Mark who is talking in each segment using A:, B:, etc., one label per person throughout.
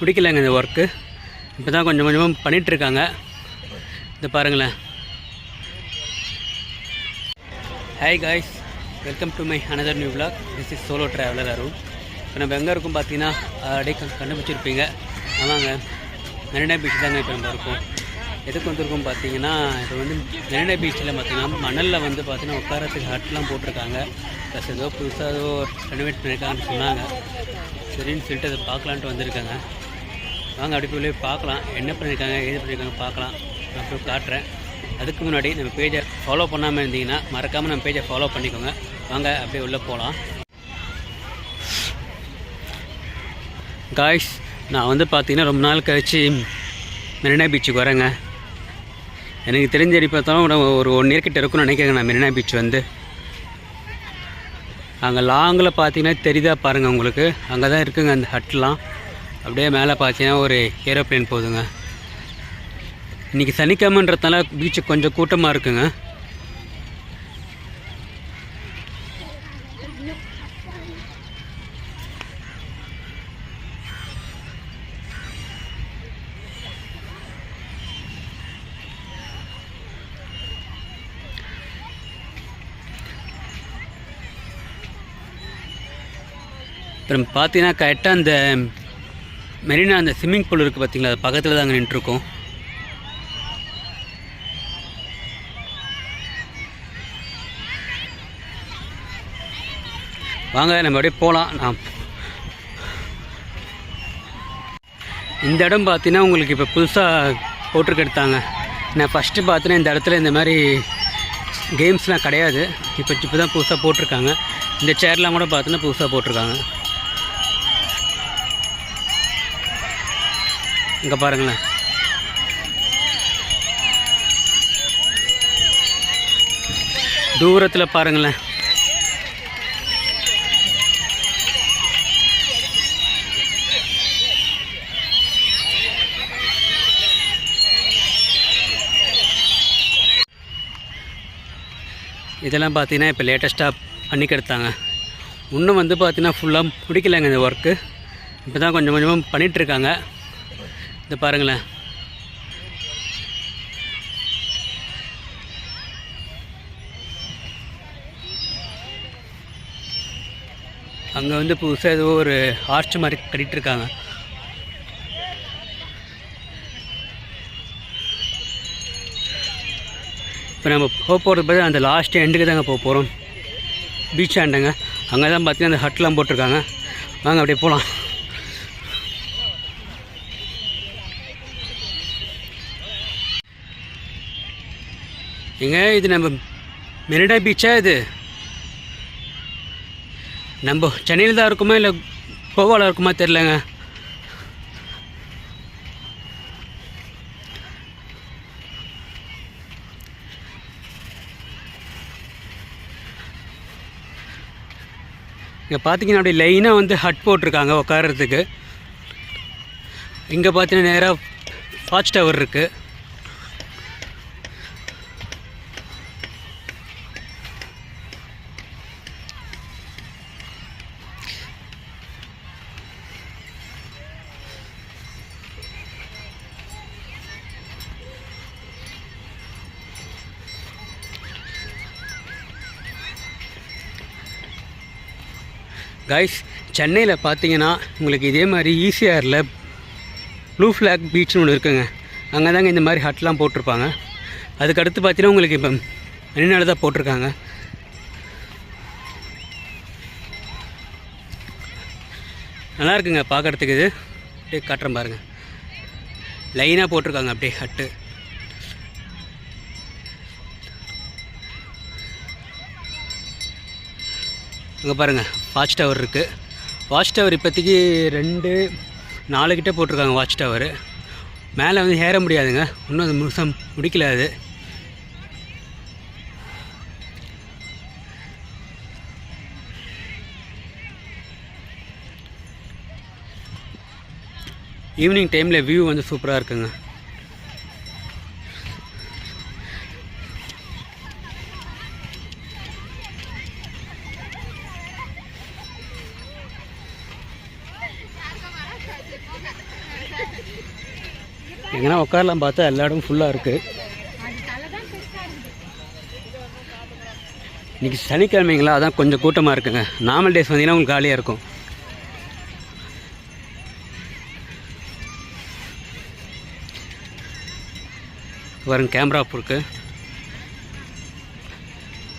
A: பிடிக்கலங்க இந்த ஒர்க்கு இப்போ தான் கொஞ்சம் கொஞ்சமாக பண்ணிகிட்ருக்காங்க இந்த பாருங்களேன். Hi guys welcome to my another new vlog. This is solo traveller Arun இப்போ நம்ம எங்கே இருக்கும் பார்த்தீங்கன்னா அப்படியே கண்டுபிடிச்சிருப்பீங்க. ஆமாங்க. மெரினா பீச் தாங்க இப்போ நம்ம இருக்கோம். எதுக்கு வந்திருக்கோம் பார்த்தீங்கன்னா இப்போ வந்து மெரினா பீச்சில் பார்த்தீங்கன்னா மணலில் வந்து பார்த்தீங்கன்னா உட்காரத்துக்கு ஹட்லாம் போட்டிருக்காங்க. ப்ளஸ் ஏதோ புதுசாக ஏதோ ரெனோவேட் பண்ணியிருக்காங்கன்னு சொன்னாங்க. சரின்னு சொல்லிட்டு அதை பார்க்கலான்ட்டு வந்திருக்காங்க. வாங்க அப்படி போய் பார்க்கலாம். என்ன பண்ணியிருக்காங்க ஏது பண்ணியிருக்காங்க பார்க்கலாம். நான் போய் காட்டுறேன். அதுக்கு முன்னாடி நம்ம பேஜை ஃபாலோ பண்ணாமல் இருந்தீங்கன்னா மறக்காமல் நம்ம பேஜை ஃபாலோ பண்ணிக்கோங்க. வாங்க அப்படியே உள்ளே போகலாம். காய்ஸ் நான் வந்து பார்த்தீங்கன்னா ரொம்ப நாள் கழிச்சு மெரினா பீச்சுக்கு வரேங்க. எனக்கு தெரிஞ்ச அடி பார்த்தாலும் ஒரு- ஒரு ஒன் இயர் கிட்ட இருக்கும்னு நினைக்கிறேங்க நான் மெரினா பீச் வந்து. அங்கே லாங்கில் பார்த்தீங்கன்னா தெரியுதா பாருங்கள் உங்களுக்கு. அங்கே தான் இருக்குங்க அந்த ஹட்லாம் அப்படியே மேலே பார்த்தீங்கன்னா ஒரு ஏரோப்ளேன் போகுதுங்க. இன்றைக்கி சனிக்கிழமைன்றதுனால பீச்சு கொஞ்சம் கூட்டமாக இருக்குங்க. அப்புறம் பார்த்தீங்கன்னா கரெக்டாக அந்த மெரினா அந்த ஸ்விம்மிங் பூல் இருக்குது பார்த்தீங்களா அது பக்கத்தில் தாங்க நின்றுருக்கோம். வாங்க நம்ம அப்படியே போகலாம் நான் இந்த இடம் பார்த்தீங்கன்னா உங்களுக்கு இப்போ புதுசாக போட்டிருக்கு எடுத்தாங்க. நான் ஃபஸ்ட்டு பார்த்தீங்கன்னா இந்த இடத்துல இந்த மாதிரி கேம்ஸ்லாம் கிடையாது. இப்போ இப்போ தான் புதுசாக போட்டிருக்காங்க. இந்த சேர்லாம் கூட பார்த்தீங்கன்னா புதுசாக போட்டிருக்காங்க. இங்கே பாருங்களேன். தூரத்தில் பாருங்களேன். இதெல்லாம் பார்த்தீங்கன்னா இப்போ லேட்டஸ்ட்டாக பண்ணி கெடுத்தாங்க. இன்னும் வந்து பார்த்தீங்கன்னா ஃபுல்லாக முடிக்கலைங்க இந்த ஒர்க்கு இப்போ தான் கொஞ்சம் கொஞ்சமாக பண்ணிகிட்ருக்காங்க இந்த பாருங்களேன். அங்கே வந்து புதுசாக ஏதோ ஒரு ஆர்ச் மாதிரி கட்டிகிட்டு இருக்காங்க இப்போ நம்ம போக போகிறது பார்த்து அந்த லாஸ்ட் எண்டுக்கு தாங்க போக போகிறோம் பீச் ஆண்டங்க அங்கே தான் பார்த்தீங்கன்னா அந்த ஹட்லாம் போட்டிருக்காங்க. வாங்க அப்படியே போகலாம் ஏங்க இது நம்ம மெரினா பீச்சா இது? நம்ம சென்னையில் தான் இருக்குமா இல்லை கோவாவில் இருக்குமா தெரிலங்க இங்கே பார்த்தீங்கன்னா அப்படியே லைனாக வந்து ஹட் போட்டிருக்காங்க உட்காரத்துக்கு இங்கே பார்த்தீங்கன்னா நேராக வாட்ச் டவர் இருக்குது கைஸ் சென்னையில் பார்த்தீங்கன்னா உங்களுக்கு இதே மாதிரி ஈசிஆரில் ப்ளூ ஃப்ளாக் பீச்னு ஒன்று இருக்குங்க. அங்கே தாங்க இந்த மாதிரி ஹட்லாம் போட்டிருப்பாங்க. அதுக்கடுத்து பார்த்தீங்கன்னா உங்களுக்கு இப்போ மெரினால தான் போட்டிருக்காங்க. நல்லா இருக்குங்க பார்க்குறதுக்கு இது. அப்படியே காட்டுறேன் பாருங்கள் லைனாக போட்டிருக்காங்க அப்படியே ஹட்டு அங்கே பாருங்கள் வாட்ச் டவர் இருக்குது வாட்ச் டவர் இப்போதைக்கு ரெண்டு நாலு கிட்டே போட்டிருக்காங்க வாட்ச் டவர் மேலே வந்து ஏற முடியாதுங்க. இன்னும் அது முழுசாக முடிக்கல அது. ஈவினிங் டைமில் வியூ வந்து சூப்பராக இருக்குங்க. எங்கன்னா உட்காரலாம் பார்த்தா எல்லா இடமும் ஃபுல்லாக இருக்குது இன்றைக்கி சனிக்கிழமைங்களா? அதான் கொஞ்சம் கூட்டமாக இருக்குங்க. நார்மல் டேஸ் வந்தீங்கன்னா உங்களுக்கு காலியாக இருக்கும். வரும் கேமரா பொறுக்கு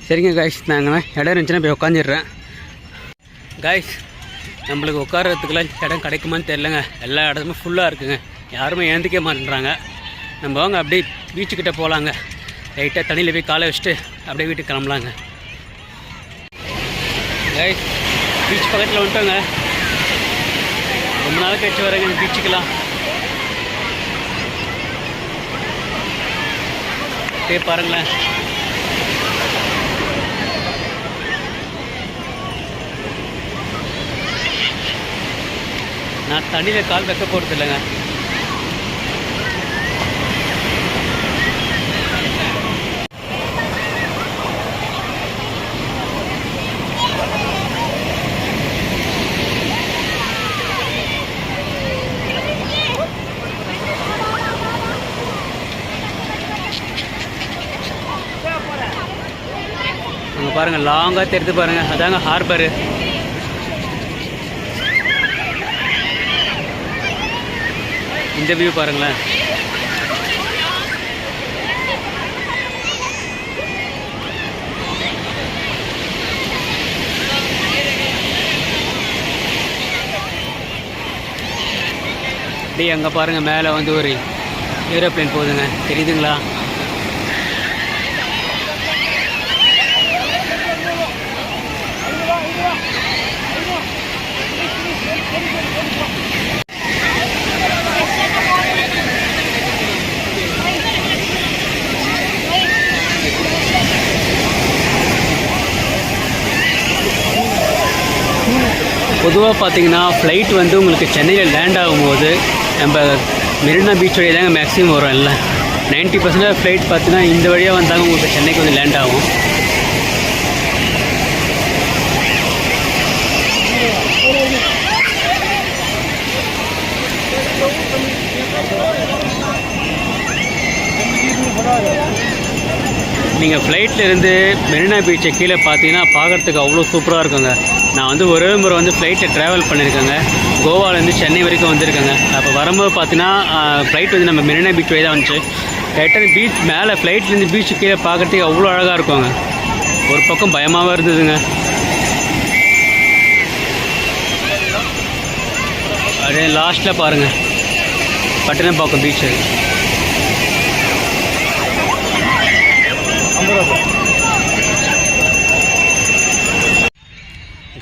A: சரிங்க காய்ஸ் நாங்கள் இடம் இருந்துச்சுன்னா போய் உட்காந்துடுறேன் காய்ஸ் நம்மளுக்கு உட்காரத்துக்குலாம் இடம் கிடைக்குமான்னு தெரிலங்க எல்லா இடத்துமே ஃபுல்லாக இருக்குங்க. யாருமே ஏந்திக்க மாட்டேன்றாங்க. நம்ம அவங்க அப்படியே பீச்சுக்கிட்ட போகலாங்க லைட்டாக தண்ணியில் போய் காலை வச்சுட்டு அப்படியே வீட்டுக்கு கிளம்பலாங்க. பீச் பக்கத்தில் வந்துட்டோங்க. ரொம்ப நாள் கழிச்சு வரேங்க இந்த பீச்சுக்கெல்லாம் அப்படியே பாருங்களேன். நான் தண்ணியில் கால் வைக்க போகிறது இல்லைங்க பாருங்கள் லாங்காக தெரிந்து பாருங்கள் அதாங்க ஹார்பரு இந்த வியூ பாருங்களேன். அப்படியே அங்கே பாருங்கள் மேலே வந்து ஒரு ஏரோப்ளேன் போகுதுங்க. தெரியுதுங்களா? பொதுவாக பார்த்தீங்கன்னா ஃப்ளைட் வந்து உங்களுக்கு சென்னையில் லேண்ட் ஆகும்போது நம்ம மெரினா பீச் வழியாக தாங்க மேக்ஸிமம் வரும் எல்லாம். நைன்ட்டி பர்சன்டேஜ் ஃப்ளைட் பார்த்தீங்கன்னா இந்த வழியாக வந்தாங்க உங்களுக்கு சென்னைக்கு வந்து லேண்ட் ஆகும். நீங்கள் ஃப்ளைட்டில் இருந்து மெரினா பீச்சை கீழே பார்த்தீங்கன்னா பார்க்குறதுக்கு அவ்வளோ சூப்பராக இருக்குங்க. நான் வந்து ஒரே முறை வந்து ஃப்ளைட்டில் ட்ராவல் பண்ணியிருக்கேங்க கோவாலேருந்து சென்னை வரைக்கும் வந்திருக்கேங்க. அப்போ வரும்போது பார்த்தீங்கன்னா ஃப்ளைட் வந்து நம்ம மெரினா பீச் வழி தான் வந்துச்சு. கரெக்டாக பீச் மேலே ஃப்ளைட்லேருந்து பீச்சு கீழே பார்க்குறதுக்கு அவ்வளோ அழகாக இருக்குங்க. ஒரு பக்கம் பயமாகவும் இருந்ததுங்க. அப்படியே லாஸ்ட்டில் பாருங்கள் பட்டினப்பாக்கம் பீச்சு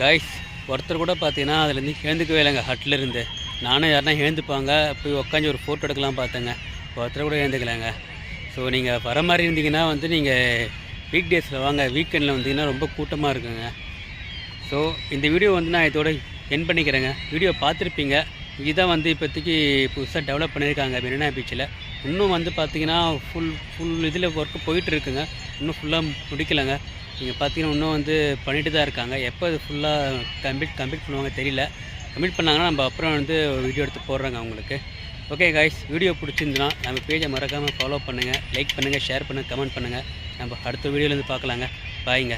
A: கைஸ் ஒருத்தர் கூட பார்த்தீங்கன்னா அதுலேருந்து எழுந்துக்கவே இல்லைங்க. ஹட்டில் இருந்து நானும் யாருனா எழுந்துப்பாங்க. போய் உட்காந்து ஒரு ஃபோட்டோ எடுக்கலாம் பார்த்தேங்க. ஒருத்தர் கூட எழுந்துக்கலாங்க. ஸோ நீங்கள் வர மாதிரி இருந்தீங்கன்னா வந்து நீங்கள் வீக் டேஸில் வாங்க. வீக்கெண்டில் வந்தீங்கன்னா ரொம்ப கூட்டமாக இருக்குங்க. ஸோ இந்த வீடியோ வந்து நான் இதோட என் பண்ணிக்கிறேங்க. வீடியோ பார்த்துருப்பீங்க. இதுதான் வந்து இப்போதைக்கு புதுசாக டெவலப் பண்ணியிருக்காங்க மெரினா பீச்சில் இன்னும் வந்து பார்த்தீங்கன்னா ஃபுல் ஃபுல் இதில் ஒர்க்கு போயிட்டுருக்குங்க இன்னும் ஃபுல்லாக முடிக்கலைங்க. நீங்கள் பார்த்தீங்கன்னா இன்னும் வந்து பண்ணிட்டு தான் இருக்காங்க. எப்போ இது ஃபுல்லாக கம்ப்ளீட் கம்ப்ளீட் பண்ணுவாங்க தெரியல. கம்ப்ளீட் பண்ணாங்கன்னா நம்ம அப்புறம் வந்து வீடியோ எடுத்து போடுறாங்க அவங்களுக்கு. ஓகே காய்ஸ் வீடியோ பிடிச்சிருந்துன்னா நம்ம பேஜை மறக்காமல் ஃபாலோ பண்ணுங்கள் லைக் பண்ணுங்கள் ஷேர் பண்ணுங்கள் கமெண்ட் பண்ணுங்கள் நம்ம அடுத்த வீடியோலேருந்து பார்க்கலாங்க. பாய்ங்க